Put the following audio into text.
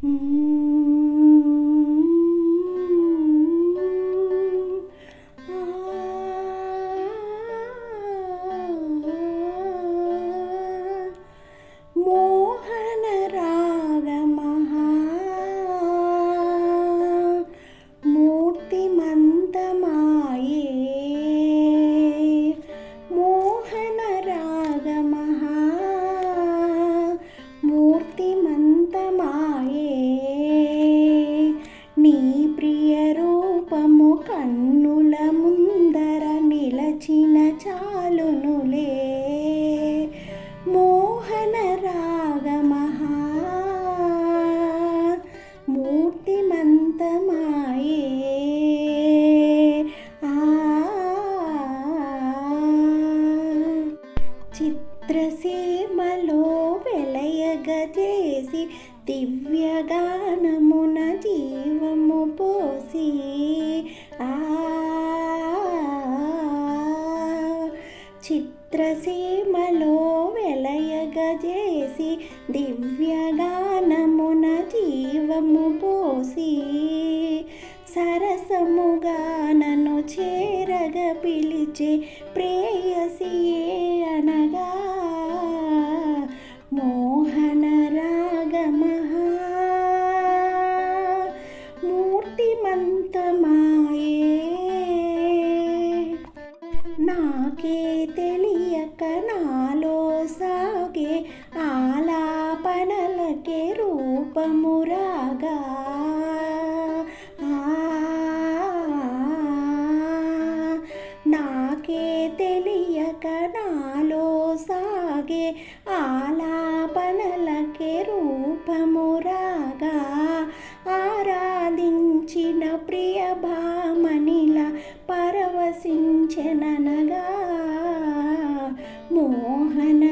Mm-hmm. చిత్రసీమలో వెలయగజేసి దివ్యగానమున జీవము పోసి ఆ చిత్రసీమలో వెలయగజేసి దివ్యగానమున జీవము పోసి సరసముగా నన్ను చేరగ పిలిచే ప్రేయసీ నాకే తెలియక నాలో సాగే ఆలాపనలకే రూపము రాగా. ఆ, నాకే తెలియక నాలో సాగే ఆలాపనలకే రూపము రాగా. ఆరాధించిన ప్రియభామనిలా భామనిల മോഹന